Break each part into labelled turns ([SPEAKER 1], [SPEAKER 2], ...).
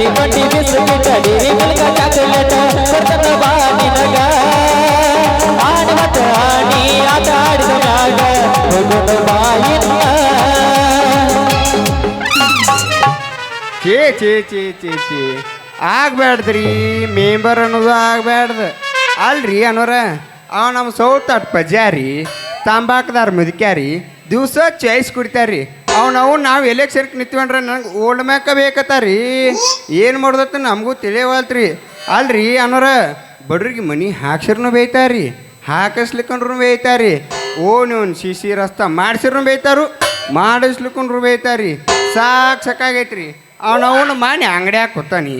[SPEAKER 1] ಕಟ್ಟಿ ಕಟ್ಟಿ biscuit dairy ಮಿಲ್ಕ chocolate ಬಾ ನಿನಗ ಆಡಿ ಮತ್ತು ಆಡಿ ಆಟ ಆಡಿದ ಮ್ಯಾಗ ಹೋಗೋಣ ಬಾ ಇನ್ನ
[SPEAKER 2] ಚೇ ಚೇ ಚೇ ಚೇ ಚೇ ಆಗ್ಬ್ಯಾಡ್ದ್ರಿ, ಮೆಂಬರ್ ಅನ್ನೋದು ಅಲ್ರಿ ಅನ್ನೋರ ಅವ ನಮ್ಮ ಸೌತ್ ಅಟ್ ಪಜಾರಿ, ತಂಬಾಕದಾರ ಮುದುಕ್ಯಾರಿ, ದಿವಸ ಚಾಯ್ಸ್ ಕುಡಿತಾರ್ರಿ. ಅವ್ನವು ನಾವು ಎಲೆಕ್ಷನ್ಗೆ ನಿಂತ್ಕೊಂಡ್ರೆ ನನಗೆ ಓಲ್ಡ್ ಮ್ಯಾಕ ಬೇಕತ್ತಾರಿ. ಏನು ಮಾಡೋದತ್ತ ನಮಗೂ ತಿಳಿಯವಲ್ತ್ರಿ ಅಲ್ರಿ ಅನ್ನೋರ ಬಡ್ರಿಗೆ ಮನಿ ಹಾಕ್ಸಿರ್ನು ಬೇಯ್ತಾರಿ. ಹಾಕಿಸ್ಲಿಕ್ಕಂಡ್ರು ಬೇಯ್ತಾರಿ. ಓ ನೀವು ಸಿ ಸಿ ರಸ್ತಾ ಮಾಡ್ಸಿರ್ನು ಬೇಯ್ತಾರು. ಮಾಡಿಸ್ಲಿಕ್ಕಂಡ್ರು ಬೇಯ್ತಾರಿ. ಸಾಕ್ ಸಾಕಾಗೈತ್ರಿ. ಅವನವನು ಮಾಡಿ ಅಂಗಡಿಯಾಗ ಕೊತ್ತಾನಿ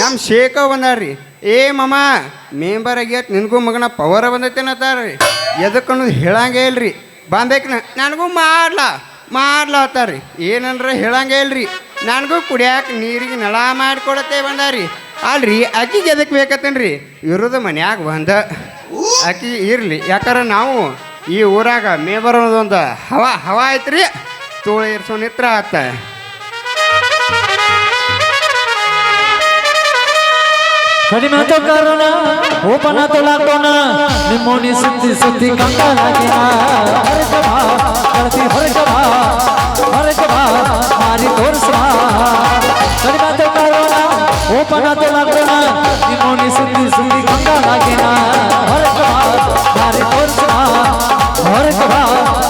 [SPEAKER 2] ನಮ್ಮ ಶೇಖ ಬಂದಾರ್ರಿ. ಏ ಮಮ್ಮ ಮೆಂಬರ್ ಆಗ್ಯತ್, ನಿನಗೂ ಮಗನ ಪವರ ಬಂದೈತೆ ಎದಕ್ಕೆ ಎದಕ್ಕನ್ನೋದು ಹೇಳಂಗೇ ಇಲ್ರಿ. ಬಂದೈಕ್ ನನಗೂ ಮಾಡ್ಲಾ? ಮಾಡ್ಲಾ ರೀ ಏನಂದ್ರೆ ಹೇಳಂಗೆ ಇಲ್ರಿ. ನನಗೂ ಕುಡಿಯಾಕ ನೀರಿಗೆ ನಳ ಮಾಡಿಕೊಡತ್ತೆ ಬಂದಾರಿ ಅಲ್ರಿ ಅಕ್ಕಿಗೆ ಎದಕ್ಕೆ ಬೇಕತ್ತೇನ್ರಿ? ಇರೋದು ಮನ್ಯಾಗ ಬಂದ ಅಕ್ಕಿ ಇರಲಿ. ಯಾಕಂದ್ರೆ ನಾವು ಈ ಊರಾಗ ಮೇ ಬರೋದೊಂದು ಹವಾ ಹವಾ ಐತ್ರಿ. ತೋಳ ಇರ್ಸೋ ನಿತ್ರ ಆತ.
[SPEAKER 1] ಕಡಿಮೆ ಓಪನ್ ಆತ ಸುತ್ತಿ ಸುತ್ತಿ ಮಾರಿ ತೋರಿಸ ಕಡಿಮೆ ಆತ ಕಾರಣ ಓಪನ್ ಆತ ಲಾಕ್ಡೌನ್ ನಿಮ್ಮೋನಿ ಸುತ್ತಿ ಸುತ್ತಿ ಕಂಗಾಲಾಗಿನ ಹೊರಗೆ ಬಾ ಮಾರಿ ತೋರಿಸ ಹೊರಗೆ ಬಾ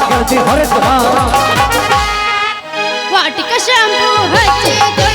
[SPEAKER 1] ಕಳತಿ ಹೊರಗೆ ಬಾ
[SPEAKER 3] ವಾಟಿಕ ಶಾಂಪು ಹಚ್ಚಿ ತೊಳೆದನ್ನ ಕಿಣಕಂದ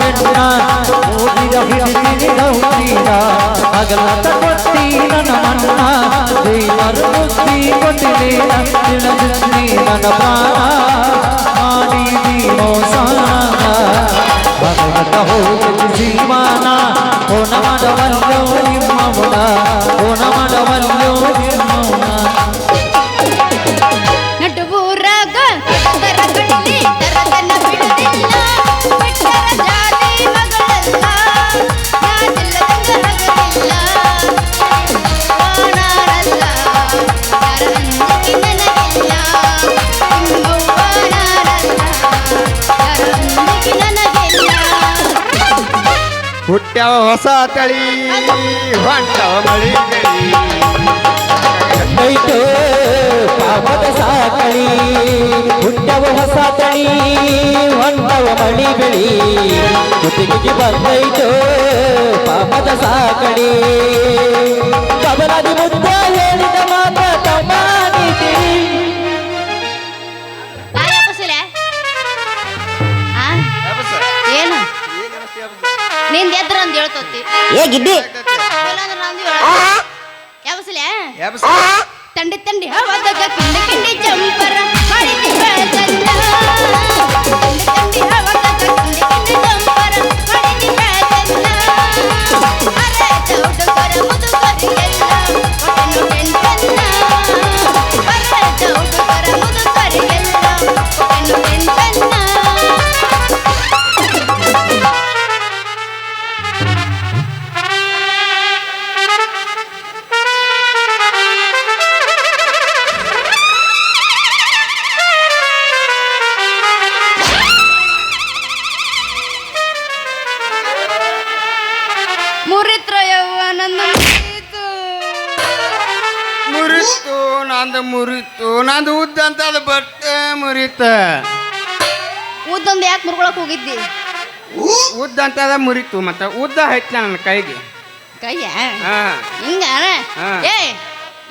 [SPEAKER 1] ಬೆಣ್ಣ ಓದಿದ ಹಿಡಿದಿನ ಹುಟ್ಟಿದ ಹಗಲತ್ತ ಕೊಟ್ಟಿ ನನ್ನ ಮಣ್ಣ ದೇವರು ಬುದ್ಧಿ ಕೊಟ್ಟಿಲ್ಲ ತಿಳಿದಿದ್ದಿ ನನ್ನ ಪ್ರಾಣ ಮಾಡಿದಿ ಮೋಸಾನ ಹದಗೆಟ್ಟ ಹೋಗತಿ ಜೀವನ
[SPEAKER 2] ಹುಟ್ಟ್ಯಾವ ಹೊಸ ತಳಿ ಹೊಂಟವ ಮಳಿ ಬೆಳಿ
[SPEAKER 1] ಬಂದೈತು ಪಾಪದ ಸಾಕಳಿ ಹುಟ್ಟವ ಹೊಸ ತಳಿ ಹೊಂಟವ ಮಳಿ ಬೆಳಿ. ಜೊತೆಗೆ ಬಂದೈತು ಪಾಪದ ಸಾಕಳಿ ಕಬಲಾದಿ ಮುದ್ದ ಹೇಳಿದ ಮಾತ ತಮಾನಿತಿ
[SPEAKER 3] ನಿಂದ ಎದ್ರ ಅಂದ್ ಹೇಳ್ತೋತಿ.
[SPEAKER 4] ಏ ಗಿಡ್ಡಿ.
[SPEAKER 3] ಇಲ್ಲಾಂದ್ರೆ ನಂದು ಹೇಳ ತಂಡಿ ತಂಡಿ. ಹವಾದಾಗ ಕಿಂಡಿ ಮುರಿತು.
[SPEAKER 2] ನಂದು ಉದ್ದ ಅಂತ ಅದು ಬಟ್ಟೆ ಮುರಿತ.
[SPEAKER 3] ಉದ್ದೊಂದು ಯಾಕೆ ಮುರ್ಕೊಳಕ್ ಹೋಗಿದ್ದಿ?
[SPEAKER 2] ಉದ್ದ ಅಂತ ಅದ ಮುರಿತು ಮತ್ತೆ ಉದ್ದ ಹೈತ್ಲ ನನ್ನ ಕೈಗೆ.
[SPEAKER 3] ಕೈಯ?
[SPEAKER 2] ಹಾ.
[SPEAKER 3] ಹಿಂಗ
[SPEAKER 2] ಹಾ.
[SPEAKER 3] ಏ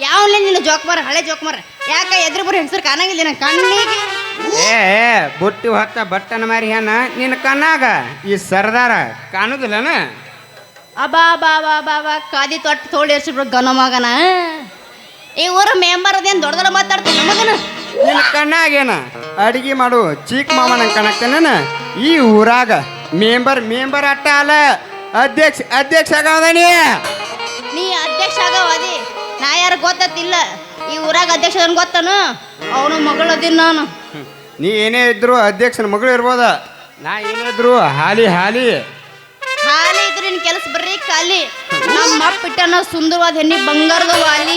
[SPEAKER 3] ಯಾವಲ್ಲ ನಿನ್ನ ಜೋಕ್ಮಾರ ಹಳೆ ಜೋಕ್ಮಾರ ಯಾಕ ಎದ್ರು ಬರೋ ಹೆಸರು ಕಾಣಂಗಿಲ್ಲ ನನ್ನ ಕಣ್ಣಿಗೆ?
[SPEAKER 2] ಏ ಏ, ಬುಟ್ಟಿ ಹೊತ್ತ ಬಟ್ಟನ ಮಾರಿ ಏನ ನಿನ್ನ ಕಣ್ಣಾಗ ಈ ಸರ್ದಾರ ಕಾಣುದಿಲ್ಲನ?
[SPEAKER 3] ಅಬಾ ಬಾ ಬಾ ಬಾ ಬಾ. ಕಾದಿ ತೊಟ್ಟು ತೋಳಿ ಹರ್ಸಿಬಿಡು ಗನ ಮಗನ. ಈ ಊರ ಮೆಂಬರ್ ಅದೇನು ದೊಡ್ಡ ದೊಡ್ಡ ಮಾತಾಡ್ತೀನಿ ಮಗನ
[SPEAKER 2] ನಿನ್ನ ಕಣ್ಣಾಗೇನ? ಅಡಿಗೆ ಮಾಡು ಚೀಕ್ ಮಾಮನ ಕಣಕ್ತೇನ ಈ ಊರಾಗ ಮೆಂಬರ್ ಮೆಂಬರ್ ಅಟ್ಟ ಅಲ್ಲ. ಅಧ್ಯಕ್ಷ ಅಧ್ಯಕ್ಷ ಆಗವದನಿ
[SPEAKER 3] ನೀ? ಅಧ್ಯಕ್ಷ ಆಗವಾದಿ ನಾ ಯಾರು ಗೊತ್ತಿಲ್ಲ ಈ ಊರಾಗ ಅಧ್ಯಕ್ಷ ಅದನ್ ಗೊತ್ತನು? ಅವನು ಮಗಳು ಅದೀನಿ ನಾನು.
[SPEAKER 2] ನೀ ಏನೇ ಇದ್ರು ಅಧ್ಯಕ್ಷನ ಮಗಳು ಇರ್ಬೋದ? ನಾ ಏನೇ ಹಾಲಿ ಹಾಲಿ ಹಾಲಿ.
[SPEAKER 3] ಹಾಲಿ ಇದ್ರೆ ನಿನ್ ಕೆಲಸ ಬರ್ರಿ ಖಾಲಿ. ನಮ್ಮ ಅಪ್ಪ ಇಟ್ಟನ ಸುಂದರವಾದ ಹೆಣ್ಣಿ ಬಂಗಾರದ ವಾಲಿ.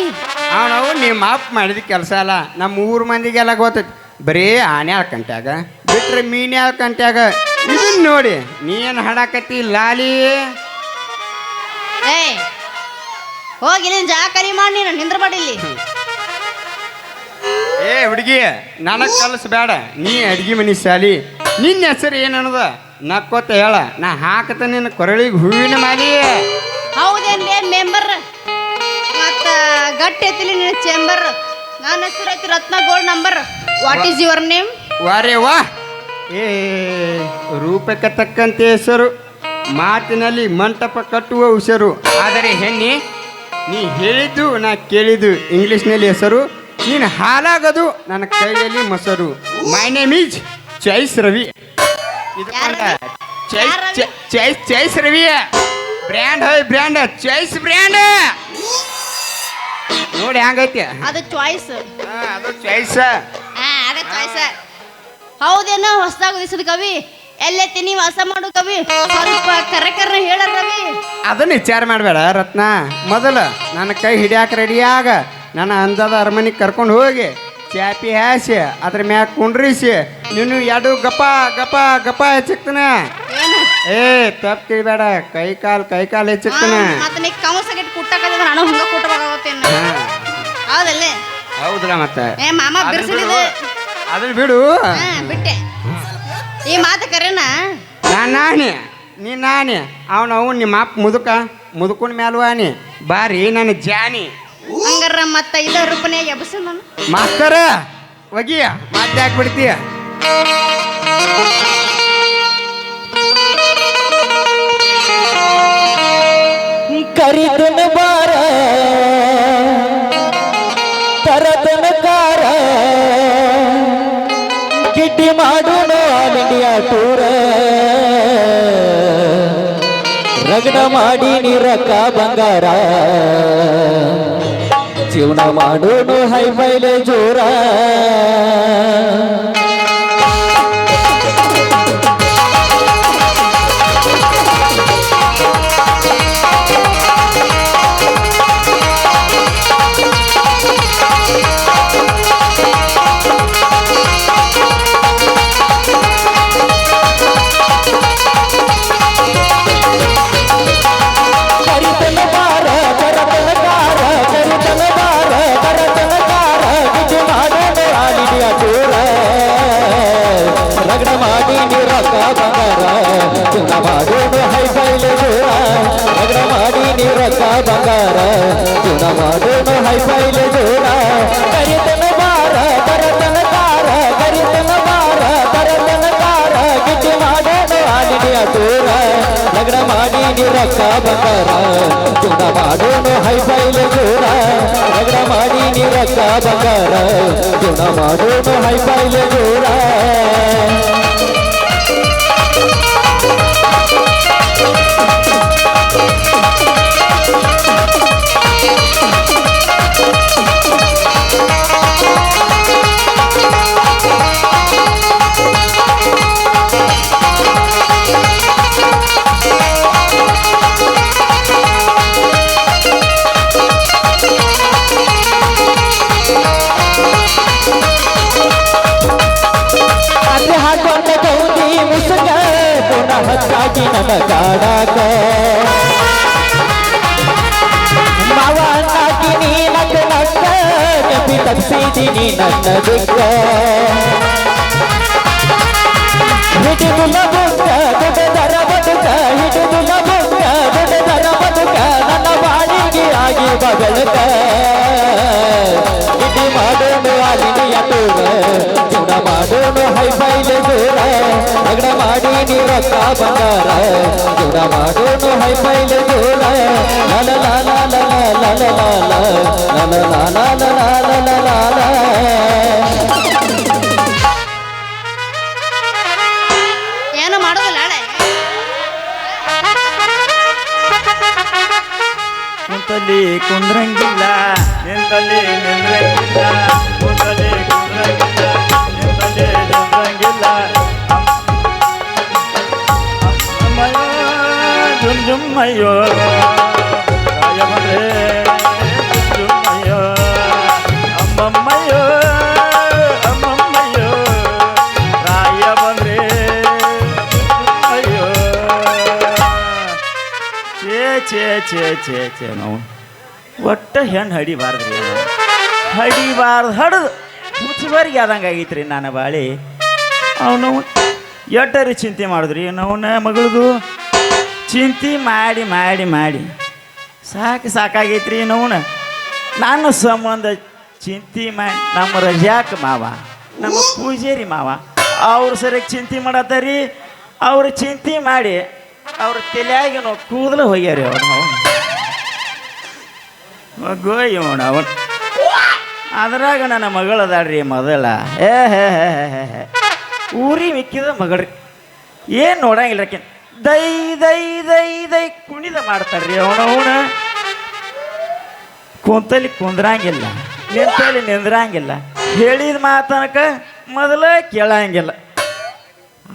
[SPEAKER 2] ಅವನವು ನಿಮ್ಮ ಅಪ್ಪ ಮಾಡಿದ ಕೆಲಸ ಅಲ್ಲ ನಮ್ಮ ಊರ್ ಮಂದಿಗೆಲ್ಲ ಗೊತ್ತೈತಿ. ಬರೀ ಆನೆ ಕಂಟ್ಯಾಗ ಬಿಟ್ರೆ ಮೀನೆ ಕಂಟ್ಯಾಗ. ಇದನ್ನ ನೋಡಿ ನೀ ಏನು ಹಾಡಾಕತ್ತಿ ಲಾಲಿ.
[SPEAKER 3] ಏ ಹೋಗಿ ನೀನು ಜಾಕರಿ ಮಾಡಿ ನೀನು ನಿಂದ್ರ ಮಾಡಿಲ್ಲಿ
[SPEAKER 2] ಏ ಹುಡುಗಿ ನನಗೆ ಬೇಡ ನೀ ಅಡ್ಗಿ ಮನಿ ಶಾಲಿ. ನಿನ್ನ ಹೆಸರು ಏನನ್ನದ ನಕ್ಕೋತ ಹೇಳ ನಾ ಹಾಕತ ನಿನ್ನ ಕೊರಳಿಗೆ ಹೂವಿನ ಮಾಲಿ.
[SPEAKER 3] ಹೌದೇನ್ಲೇ ಮೆಂಬರ್ ಮತ್ತ ಗಟ್ಟಿ ಐತಿಲಿ ನಿನ್ನ ಚೇಂಬರ್ ನನ್ನ ಹೆಸರು ಐತಿ Ratna gold number what is your name
[SPEAKER 2] ವಾರೇ ವಾ. ಏ ರೂಪಕ್ಕೆ ತಕ್ಕಂತೆ ಹೆಸರು. ಮಾತಿನಲ್ಲಿ ಮಂಟಪ ಕಟ್ಟುವ ಹುಷರು ಆದರೆ ಹೆಣ್ಣಿ ನೀ ಹೇಳಿದ್ದು ನಾ ಕೇಳಿದ್ದು ಇಂಗ್ಲೀಷ್ನಲ್ಲಿ ಹೆಸರು. ನೀನು ಹಾಲಾಗದು ನನ್ನ ಕೈಯಲ್ಲಿ ಮೊಸರು. My name is choice Ravi ಇದು
[SPEAKER 3] ಯಾರ್
[SPEAKER 2] Ravi?
[SPEAKER 3] Choice choice
[SPEAKER 2] choice Ravi? Brand ಹೋಯ್ ಬ್ರ್ಯಾಂಡ್ ಚಾಯ್ಸ್ ಬ್ರ್ಯಾಂಡ್. ನೋಡಿ ಹ್ಯಾಂಗೈತಿ
[SPEAKER 3] ಅದು ಚಾಯ್ಸ್
[SPEAKER 2] ಹಾ, ಅದು ಚಾಯ್ಸ್
[SPEAKER 3] ಹಾ ಅದು ಚಾಯ್ಸ್ ಹೌದೇನೋ ಹೊಸದಾಗ ಉದಿಸಿದ ಕವಿ. ಎಲ್ಲೈತಿ ನೀವು ವಾಸ ಮಾಡು ಕವಿ. ಸ್ವಲ್ಪ ಕರೆ ಕರ್ರ ಹೇಳ ರವಿ.
[SPEAKER 2] ಅದನ್ನ ವಿಚಾರ ಮಾಡಬೇಡ ರತ್ನ. ಮೊದಲು ನನ್ನ ಕೈ ಹಿಡಿಯಾಕ ರೆಡಿಯಾಗ ನನ್ನ ಅಂದದ ಅರಮನೆಗೆ ಕರ್ಕೊಂಡು ಹೋಗಿ ಚಾಪಿ ಹಾಸಿ ಅದ್ರ ಮ್ಯಾಗ ಕುಂಡ್ರಿಸಿ ನೀನು ಎರಡು ಗಪ ಗಪ ಗಪ ಹೆಚ್ಚಿಕ್ತನ ಏ ತಪ್ಪು ತಿಳಿಬೇಡ ಕೈ ಕಾಲ್ ಕೈ ಕಾಲ್ ಹೆಚ್ಚಿಕ್ತನ
[SPEAKER 3] ಮತ್ತೆ ನೀ ಗಿಟ್ಟು ಕುಟ್ಟಕಂದ್ರೆ ನಾನು ಹಂಗ ಕುಟ್ಟಬೇಕಾಗತ್ತೇನು ಹೌದಲ್ಲ?
[SPEAKER 2] ಹೌದಲ್ಲ ಮತ್ತೆ.
[SPEAKER 3] ಏ ಮಾಮ ಬಿರ್ಸಿಡಿದು
[SPEAKER 2] ಬಿಡು. ಅದನ್ನ ಬಿಡು.
[SPEAKER 3] ಹಾ ಬಿಟ್ಟೆ. ಈ ಮಾತು ಕರೆನಾ?
[SPEAKER 2] ನಾನು ನಾನಿ. ನೀ ನಾನೆ. ಅವನು ಅವನು ನಿಮ್ಮ ಅಪ್ಪ ಮುದುಕ. ಮುದುಕನ ಮ್ಯಾಲ್ವಾನಿ ಬಾರಿ ನನ್ನ ಜಾನಿ.
[SPEAKER 3] ಹಂಗಾರ ಮತ್ತೆ ಇಲ್ಲ ರೂಪನೇ ಎಬಸ ನಾನು.
[SPEAKER 2] ಮಾಸ್ತರ ಒಗಿಯ. ಮಾತಾಕ್ ಹಾಕ್ಬಿಡ್ತೀಯ.
[SPEAKER 1] ಕರಿತನ ಬಾರ, ತರತನ ಕಾರ. ಗಿಡ್ಡಿ ಮಾಡೋಣ ಆಲ್ ಇಂಡಿಯಾ ಟೂರ ರಗಡ ಮಾಡಿ ನೀರಕ್ಕ ಬಂಗಾರ. ಜೀವನ ಮಾಡೋಣ ಹೈ ಮೈಲೆ ಜೋರ ಜೀವನ ಮಾಡೋಣ ಹೈ ಫೈಲೆ ಜೋರ ಕರಿತನ ಬಾರ ಕರತನ ಕಾರ ಕರಿತನ ಬಾರ ಕರತನ ಕಾರ ಗಿಡ್ಡಿ ಮಾಡೋಣ ಆಲ್ ಇಂಡಿಯಾ ಟೂರ ರಗಡ ಮಾಡಿ ನೀರಕ್ಕ ಬಂಗಾರ ಜೀವನ ಮಾಡೋಣ ಹೈ ಫೈಲೆ ಜೋರ ರಗಡ ಮಾಡಿ ನೀರಕ್ಕ ಬಂಗಾರ ಜೀವನ ಮಾಡೋಣ ಹೈ ನನ್ನ ಕಾಡಾಕ ಮಾವ ಅನ್ನಾಗಿ ನೀ ನಕ್ಕ ನೆಪಿ ತಪ್ಪಿದೀನಿ ನನ್ನ ದುಃಖ ಹಿಡಿದುಲ ಬುಕ್ಕ ದೊಡ್ಡದರ ಬದುಕ ಹಿಡಿದುಲ ಬುಕ್ಕ ದೊಡ್ಡದರ ಬದುಕ ನನ್ನ ಇಡಿ ಮಾಡೋಣ ಅಲಿನಿಯ ತೂರ ಜೀವನ ಮಾಡೋಣ ರಗಡ ಮಾಡಿ ನೀ ರೊಕ್ಕ ಬಂಗಾರ ಜೋಡ ಮಾಡೋನು ಹೈ ಫೈಲ್ ಜೋಡ ಲಲ ನಾನ ಲಲ ಲಲ ಲಾಲ ಲಲ ಲಾಲ ಲಲ ಲಾಲ
[SPEAKER 3] ಏನು ಮಾಡೋದಿಲ್ಲ ಹಳೆ
[SPEAKER 4] ಕುಂತಲ್ಲಿ ಕುಂದ್ರಂಗಿಲ್ಲ ನಿಂತಲ್ಲಿ ನಿಂದ್ರಂಗಿಲ್ಲ ಕುಂತಲ್ಲಿ ಕುಂದ್ರಂಗಿಲ್ಲ ಜುಮ್ ಜುಮ್ ಅಯ್ಯೋ. ರಾಯ ಬಂದ್ರೆ ಜುಮ್ ಜುಮ್ ಅಯ್ಯೋ ಅಮ್ಮಮ್ಮಯ್ಯೋ ಅಮ್ಮಮ್ಮಯ್ಯೋ. ರಾಯ ಬಂದ್ರೆ ಅಯ್ಯೋ ಛೇ ಛೇ ಛೇ ಛೇ ಛೇ, ನಾವು ಒಟ್ಟ ಹೆಣ್ಣು ಹಡಿಬಾರ್ದ್ರಿ. ಹಡಿಬಾರ್ದು, ಹಡ್ದು ಮುಚ್ಚಬಾರಿಗೆ ಆದಂಗೆ ಆಗೈತ್ರಿ ನಾನು ಬಾಳಿ. ಅವನು ಎಟ್ಟರಿ ಚಿಂತೆ ಮಾಡಿದ್ರಿ ನಾವು ಮಗಳದು ಚಿಂತೆ ಮಾಡಿ ಮಾಡಿ ಮಾಡಿ. ಸಾಕು ಸಾಕಾಗೈತ್ರಿ ನೋಣ ನನ್ನ ಸಂಬಂಧ ಚಿಂತೆ ಮಾಡಿ, ನಮ್ಮ ರಜಾಕ್ ಮಾವ, ನಮ್ಮ ಪೂಜೇರಿ ಮಾವ, ಅವ್ರ ಸರಿಯಾಗಿ ಚಿಂತೆ ಮಾಡತ್ತರಿ. ಅವ್ರು ಚಿಂತೆ ಮಾಡಿ, ಅವ್ರ ನೋ ಕೂದಲು ಹೋಗ್ಯಾರಿ ಅವ್ರು ಮಗು ಇವನು ಅವನು ಅದ್ರಾಗ ನನ್ನ ಮಗಳದಾಡ್ರಿ ಮೊದಲ. ಏ, ಹೇ ಹೇ ಹೇ ಹೇ ಊರಿ ಮಿಕ್ಕಿದ ಮಗಳ್ರಿ. ಏನು ನೋಡಂಗಿಲ್ಲ ದೈ ದೈ ದೈ ದೈ ಕುಣಿದ ಮಾಡ್ತಾರ್ರಿ ಅವಣ ಅವಣ ಕುಂತಲ್ಲಿ ಕುಂದ್ರಂಗಿಲ್ಲ, ನಿಂತಲ್ಲಿ ನಿಂದ್ರಂಗಿಲ್ಲ. ಹೇಳಿದ ಮಾತನಕ ಮೊದಲ ಕೇಳಂಗಿಲ್ಲ.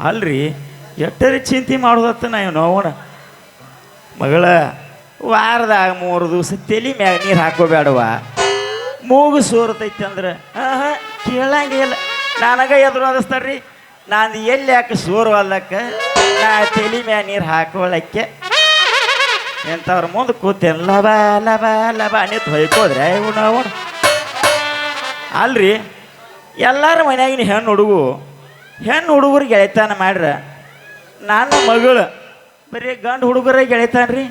[SPEAKER 4] ಅಲ್ರಿ ಎಟ್ಟರಿ ಚಿಂತೆ ಮಾಡೋದತ್ತ ನಾವು ಅವಣ ಮಗಳ, ವಾರದಾಗ ಮೂರು ದಿವಸ ತಲೆ ಮ್ಯಾಗ ನೀರು ಹಾಕೋಬೇಡವ ಮೂಗು ಸೋರ್ತೈತೆ ಅಂದ್ರೆ ಹಾಂ ಹಾಂ ಕೇಳಂಗಿಲ್ಲ. ನನಗ ಎದುರು ಅನಿಸ್ತಾರ್ರಿ. ನಾನು ಎಲ್ಲಿ ಯಾಕೆ ಸೋರು ಅಲ್ಲಕ್ಕ? ನಾ ತಲೆ ಮ್ಯಾ ನೀರು ಹಾಕೊಳ್ಳಕ್ಕೆ ಎಂಥವ್ರ ಮುಂದೆ ಕೂತೇನು, ಲಬ ಲಬ ಲಬ ನಿಂತು ಹೊಯ್ಕೋದ್ರೆ ಉಣ ಉಣ. ಅಲ್ರಿ, ಎಲ್ಲರ ಮನ್ಯಾಗಿನ ಹೆಣ್ಣು ಹುಡುಗು, ಹೆಣ್ಣು ಹುಡುಗರು ಗೆಳೆತನ ಮಾಡ್ರ. ನನ್ನ ಮಗಳು, ಬರೀ ಗಂಡು ಹುಡುಗರ ರೀ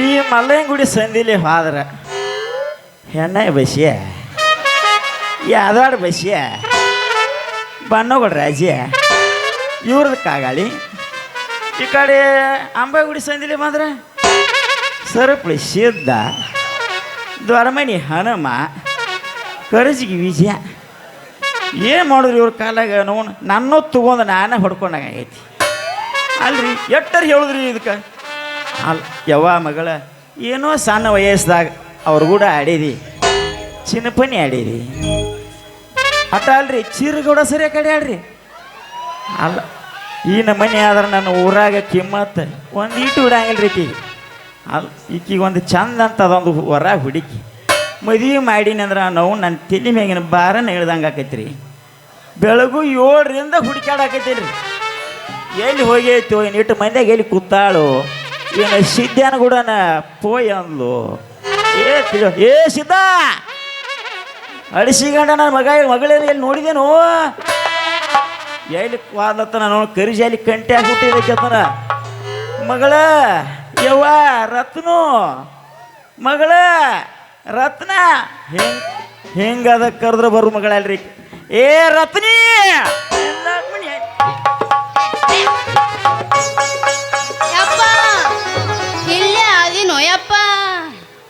[SPEAKER 4] ಈ ಮಲ್ಲಂಗುಡಿ ಸಂದಿಲಿ ಹಾದ್ರ ಹೆಣ್ಣ ಬಸಿಯ? ಯಾದವಾಡ ಬಸ್ಯ? ಬಣ್ಣಗಳ ರಾಜ್ಯ ಇವ್ರದ್ದು ಕಾಗಾಳಿ. ಈ ಕಡೆ ಅಂಬಾಗುಡಿ ಸಂದಿಲಿ ಬಂದ್ರೆ ಸರಪಳಿ ಸಿದ್ಧ ದ್ವಾರಮಣಿ ಹನುಮ, ಕರಜಿಗೆ ವಿಜಯ. ಏನು ಮಾಡಿದ್ರು ಇವ್ರ ಕಾಲಾಗ ನೋವು ನನ್ನ ತಗೊಂಡು ನಾನೇ ಹೊಡ್ಕೊಂಡಾಗೈತಿ ಅಲ್ರಿ, ಎಟ್ಟರು ಹೇಳಿದ್ರಿ ಇದಕ್ಕೆ? ಅಲ್, ಯವ್ವ ಮಗಳ, ಏನೋ ಸಣ್ಣ ವಯಸ್ಸದಾಗ ಅವ್ರ ಕೂಡ ಆಡಿದಿ, ಚಿನ್ನಪನಿ ಆಡಿದಿ. ಅಟ ಅಲ್ರಿ, ಚೀರಗೌಡ ಸರಿ ಕಡೆ ಆಡ್ರಿ. ಅಲ್ಲ ಈ ನಮ್ಮನೆ ಆದ್ರೆ ನನ್ನ ಊರಾಗ ಕಿಮ್ಮತ್ತ ಒಂದು ಈಟು ಬಿಡಂಗಿಲ್ಲ ರೀ ಈಕಿಗೆ ಅಲ್ಲ ಈಕಿಗೆ ಒಂದು ಚಂದ ಅಂತ ಅದೊಂದು ಹೊರ ಹುಡುಕಿ. ಮದುವೆ ಮಾಡೀನಿ ಅಂದ್ರೆ ನಾವು ನನ್ನ ತಲೆ ಮ್ಯಾಗಿನ ಭಾರನ ಇಳ್ದಂಗೆ ರೀ ಬೆಳಗು ಏಳರಿಂದ ಹುಡುಕಾಡಕೈತಿ ರೀ ಎಲ್ಲಿ ಹೋಗೈತು, ಏನು ಇಟ್ಟು ಮಂದ್ಯಾಗ ಎಲ್ಲಿ ಕೂತಾಳು, ಏನು ಸಿದ್ಧಾನ ಕೂಡ ಪೋಯ್ ಅಂದ್ಲು ಏ ಏ ಸಿದ್ಧ! ಅಡಿಸಿಗಂಡ ನನ್ನ ಮಗ ಮಗಳೇನು ಎಲ್ಲಿ ನೋಡಿದೇನು? ಎಲ್ಲಿ ಕ್ವಾದತ್ತ ನಾನು ಕರಿಜಾಲಿ ಕಂಟೆ ಆಗ್ಬಿಟ್ಟಿದ್ದಕ್ಕೆತ್ತನ ಮಗಳ ಯವ್ವ ರತ್ನು ಮಗಳ ರತ್ನ. ಹೆಂಗ್ ಹೆಂಗದ ಕರೆದ್ರೆ ಬರು ಮಗಳಲ್ರಿ ಏ ರತ್ನಿ!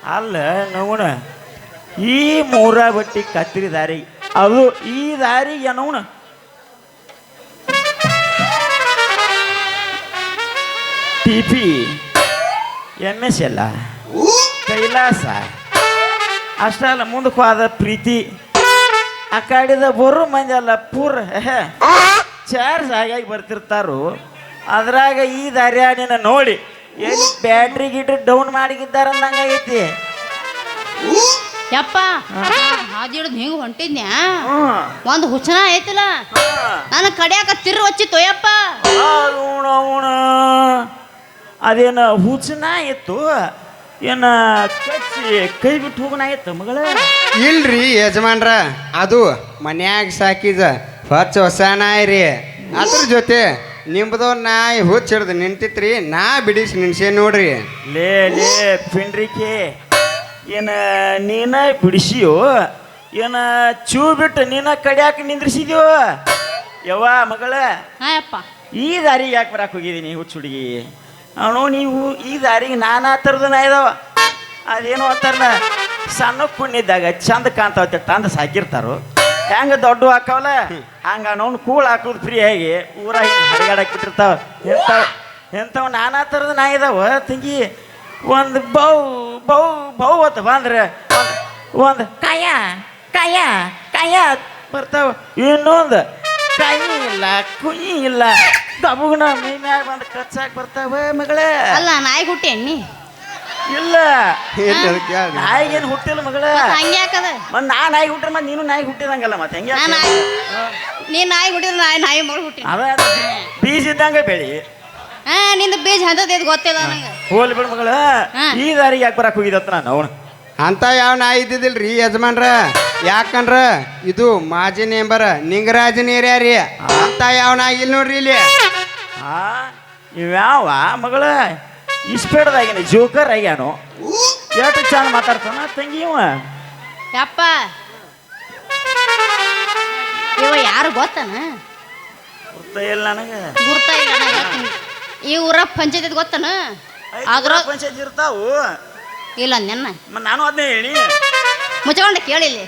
[SPEAKER 4] ಅಲ್ಲ ನವಣ ಈ ಮೂರ ಬಟ್ಟಿ ಕತ್ತಿರಿ ದಾರಿ. ಅದು ಈ ದಾರಿ ಏನೋನ ಟಿ ಪಿ ಎಂ ಎಸ್ ಎಲ್ಲ, ಕೈಲಾಸ, ಅಷ್ಟಲ್ಲ ಮುಂದಕ್ಕೆ ಹೋದ ಪ್ರೀತಿ ಆ ಕಡೆದ ಬರೋ ಮಂದಿ ಅಲ್ಲ ಪೂರ ಚಾರ್ಜ್ ಆಗಾಗಿ ಬರ್ತಿರ್ತಾರು. ಅದ್ರಾಗ ಈ ದಾರ್ಯಾಣಿನ ನೋಡಿ ಏನು ಬ್ಯಾಟ್ರಿ ಗಿಟ್ರಿ ಡೌನ್ ಮಾಡಿಗಿದ್ದಾರ ಅಂದಂಗೈತಿ
[SPEAKER 3] ಯಪ್ಪ ಹಾದಿ ಹಿಡಿದು ಹಿಂಗೆ ಹೊಂಟಿದ್ನ್ಯಾ? ಒಂದು ಹುಚ್ಚನ ಐತಿಲ್ಲ ನನ್ನ ಕಡಿಯಾಕ ತಿರು ಹಚ್ಚಿತ್ತು ಯಪ್ಪ.
[SPEAKER 4] ಅದೇನ ಹುಚ್ಚನ ಇತ್ತು ಏನ ಕಚ್ಚಿ ಕೈ ಬಿಟ್ಟು ಹೋಗನ ಇತ್ತು ಮಗಳ?
[SPEAKER 2] ಇಲ್ರಿ ಯಜಮಾನ್ರ ಅದು ಮನ್ಯಾಗ ಸಾಕಿದ ಹೊಚ್ಚ ಹೊಸ ನಾಯಿ ರೀ. ಅದ್ರ ಜೊತೆ ನಿಂಬದೋ ನಾಯಿ ಹುಚ್ಚ ಹಿಡ್ದು ನಿಂತಿತ್ರಿ ನಾ ಬಿಡಿಸಿ ನಿನ್ಸೇ ನೋಡ್ರಿ.
[SPEAKER 4] ಲೇ ಲೇ ಪಿಂಡ್ರಿಕೆ. ಏನ ನೀನ ಬಿಡಿಸಿಯೋ ಏನ ಚೂ ಬಿಟ್ಟು ನೀನ ಕಡ್ಯಾಕ ನಿಂದ್ರಿಸಿದ್ಯೋ? ಯವ್ವ ಮಗಳ
[SPEAKER 3] ಹಾಯಪ್ಪ
[SPEAKER 4] ಈ ದಾರಿಗೆ ಯಾಕೆ ಬರಕ್ಕೆ ಹೋಗಿದ್ದೀನಿ ಹುಚ್ಚು ಹುಡುಗಿ? ಅವನು ನೀವು ಈ ದಾರಿಗೆ ನಾನಾ ಥರದ ಇದಾವ. ಅದೇನು ಅಂತಾರಲ್ಲ ಸಣ್ಣ ಕುಣ್ಣಿದ್ದಾಗ ಚಂದ ಕಾಣ್ತಾವ ತಂದು ಸಾಕಿರ್ತಾರೋ? ಹೆಂಗ ದೊಡ್ಡ ಹಾಕವಲ್ಲ? ಹಂಗ ಅವ್ನು ಕೂಳ್ ಹಾಕೋದು ಫ್ರೀ ಆಗಿ ಊರಾಗ ಹರಿಗಾಡಕ್ಕೆ ಬಿಟ್ಟಿರ್ತಾವ ಎಂಥವ್ ಎಂಥವ್ ನಾನಾ ಥರದ ನಾಯಿ ಇದಾವ ತಂಗಿ? ಒಂದು ಬೌ ಬೌ ಬೌ ಅಂತ ಬಂದ್ರೆ ಒಂದು ಕಾಯ ಕಾಯ ಕಾಯ ಬರ್ತಾವ. ಇನ್ನೊಂದು ಕೈ ಇಲ್ಲ ಕುಯಿ ಇಲ್ಲ ಗಬುಗನ ಮೈ ಮ್ಯಾಗ ಬಂದು ಕಚ್ಚಾಕ್ ಬರ್ತಾವ ಮಗಳೇ.
[SPEAKER 3] ಅಲ್ಲ ನಾಯಿ ಹುಟ್ಟಿ ಎಣ್ಣಿ.
[SPEAKER 4] ಇಲ್ಲ? ನಾಯಿಗೇನು ಹುಟ್ಟಿಲ್ಲ ಮಗಳ.
[SPEAKER 3] ಹಂಗ್ಯಾಕದ
[SPEAKER 4] ಮತ್ ನಾ ನಾಯಿ ಹುಟ್ಟ್ರೆ ಮತ್ತೆ ನೀನು ನಾಯಿ ಹುಟ್ಟಿದಂಗಲ್ಲ ಮತ್ತೆ ಹೆಂಗೆ
[SPEAKER 3] ನಾ ನೀ ನಾಯಿ ಹುಟ್ಟಿದ್ರೆ ನಾಯಿ ನಾಯಿ ಮಗಳು ಹುಟ್ಟಿ
[SPEAKER 4] ಅದ ಬೀಜ ಇದ್ದಂಗೆ ಬೆಳಿ.
[SPEAKER 3] ಹಾ ನಿಂದ ಬೀಜ ಹಂತದ ಗೊತ್ತಿಲ್ಲ ನಂಗೆ
[SPEAKER 4] ಹೋಲ್ ಬಿಡು ಮಗಳ. ಈ ದಾರಿಗೆ ಯಾಕೆ ಬರಕ್ ಹೋಗಿದತ್ತ ನಾನು? ಅವನು.
[SPEAKER 2] ಅಂತ ಯಾವ ನಾಯಿ ಇದ್ದಿದ್ದಿಲ್ರಿ ಯಜಮಾನ್ರ? ಯಾಕಂದ್ರ? ಇದು ಮಾಜಿ ನೇಂಬರ ನಿಂಗರಾಜನ ಏರಿಯಾ ರೀ ಅಂತ ಯಾವ ನಾಯಿ ಇಲ್ಲಿ ನೋಡ್ರಿ ಇಲ್ಲಿ.
[SPEAKER 4] ಆ ಇವ್ಯಾವ ಮಗಳ? ಇಸ್ಪೇಡ್ದಾಗಿನ ಜೋಕರ್ ಆಗ್ಯಾನು? ಎಷ್ಟು ಚಂದ ಮಾತಾಡ್ತಾನ ತಂಗಿ ಇವ?
[SPEAKER 3] ಯಪ್ಪ. ಇವ ಯಾರು ಗೊತ್ತಾನ?
[SPEAKER 4] ಗೊತ್ತ ಇಲ್ಲ ನನಗೆ.
[SPEAKER 3] ಗುರ್ತ ಇಲ್ಲ ನಾ ಹೇಳ್ತೀನಿ. ಈ ಊರ ಪಂಚಾಯತ್ ಗೊತ್ತನ? ಅದ್ರ
[SPEAKER 4] ಪಂಚಾಯತ್ ಇರ್ತಾವು.
[SPEAKER 3] ಇಲ್ಲ ನೆನ್ನ.
[SPEAKER 4] ನಾನು ಅದನ್ನೇ ಹೇಳಿ.
[SPEAKER 3] ಮುಚ್ಕೊಂಡ ಕೇಳಿಲ್ಲಿ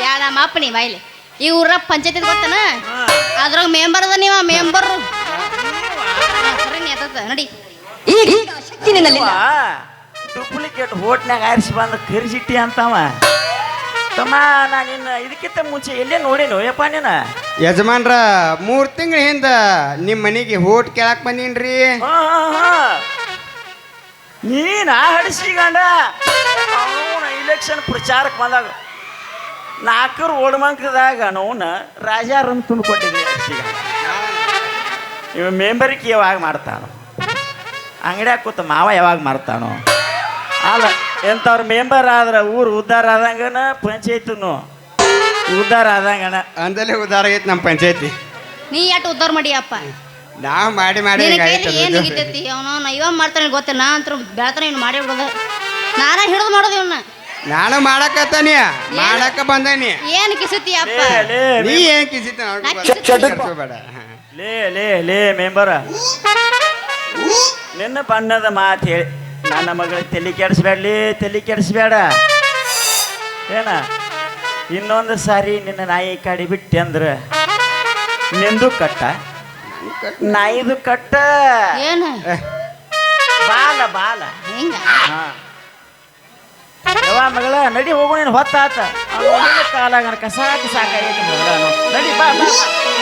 [SPEAKER 3] ಬ್ಯಾಡ ಮಾಪಣಿ ಬಾಯ್ಲಿ ಈ ಊರ ಪಂಚಾಯತ್ ಗೊತ್ತನ. ಅದ್ರಾಗ ಮೆಂಬರ್ ಅದ ನೀವ ಮೆಂಬರ್ ನಡಿ.
[SPEAKER 4] ಡೂಪ್ಲಿಕೇಟ್ ಹೋಟ್ನಾಗ ಆರಿಸಿ ಬಂದ ಕರಿಸಿಟ್ಟಿ ಅಂತವ. ತಮ್ಮ ನಾನು ನಿನ್ನ ಇದಕ್ಕಿಂತ ಮುಂಚೆ ಎಲ್ಲೇ ನೋಡೇನು ಯಪ್ಪ ನೀನ?
[SPEAKER 2] ಯಜಮಾನ್ರ ಮೂರ್ ತಿಂಗಳ ಹಿಂದ ನಿಮ್ಮ ಮನೆಗೆ ಹೋಟ್ ಕೇಳಕ್ ಬಂದೀನ್ರಿ.
[SPEAKER 4] ಹಾ, ಹಾ, ಹಾ. ನೀನ ಹಡಿಸಿಗಂಡ ಅವನ ಇಲೆಕ್ಷನ್ ಪ್ರಚಾರಕ್ಕೆ ಬಂದಾಗ ನಾಲ್ಕರ ಓಡ್ಮಂಕದಾಗ ನೋನ ರಾಜಾರನ್ನು ತುಂಬಿಕೊಟ್ಟಿದ್ದೀನಿ ಹಡಿಸಿಗಂಡ ಇವ ಮೆಂಬರಿಕೆ ಯಾವಾಗ ಮಾಡ್ತಾನೋ? ಅಂಗಡ್ಯಾಗ ಕೂತ ಮಾವ ಯಾವಾಗ ಮಾಡ್ತಾನೋ? ಅಲ್ಲ ಎಂಥವ್ರ ಮೆಂಬರ್ ಆದ್ರೆ ಊರು ಉದ್ದಾರ ಆದಂಗನ ಪಂಚಾಯತ್ನು. ಉದ್ದಾರ ಆದಂಗನ.
[SPEAKER 2] ಅಂದಲೇ ಉದ್ದಾರ ಆಗೈತಿ ನಮ್ಮ ಪಂಚಾಯತಿ.
[SPEAKER 3] ನೀ ಯಾಟ ಉದ್ದಾರ ಮಾಡಿ ಅಪ್ಪ
[SPEAKER 2] ನಾವು ಮಾಡಿ ಮಾಡಿ
[SPEAKER 3] ನಿನ್ನ ಏನು. ಹಿಗಿತೈತಿ ಅವನು ಇವ ಮಾಡ್ತಾನೆ ಗೊತ್ತಿಲ್ಲ ನಾ ಅಂತ ಬೆಳತಾನ ಇವ್ನು ಮಾಡಿ ಬಿಡೋದು. ನಾನ ಹಿಡಿದು ಮಾಡೋದು ಇವನ್ನ
[SPEAKER 2] ನಾನು ಮಾಡಕತ್ತಾನಿ ಮಾಡಕ ಬಂದಾನಿ.
[SPEAKER 3] ಏನು ಕಿಸತಿ ಅಪ್ಪ
[SPEAKER 2] ನೀ ಏನ್ ಕಿಸಿತ
[SPEAKER 3] ನಾ.
[SPEAKER 2] ಬೇಡ.
[SPEAKER 4] ಲೇ ಲೇ ಲೇ ಮೆಂಬರ. ನಿನ್ನ ಬಣ್ಣದ ಮಾತು ಹೇಳಿ. ನನ್ನ ಮಗಳ ತಲೆ ಕೆಡಿಸ್ಬೇಡ್ಲಿ ತಲೆ ಕೆಡಿಸ್ಬೇಡ. ಏನ? ಇನ್ನೊಂದು ಸಾರಿ ನಿನ್ನ ನಾಯಿ ಕಾಡಿ ಬಿಟ್ಟೆ ಅಂದ್ರೆ ನಿಂದು ಕಟ್ಟ? ನಾಯಿದು ಕಟ್ಟ.
[SPEAKER 3] ಏನ್?
[SPEAKER 4] ಬಾಲ ಬಾಲ.
[SPEAKER 3] ಹಿಂಗ?
[SPEAKER 4] ಹಾ. ಯವ್ವ ಮಗಳ ನಡಿ ಹೋಗು ನೀನು ಹೊತ್ತಾತ. ಕಾಲಾಗ ಕಸಾಕ ಸಾಕಾಗೈತಿ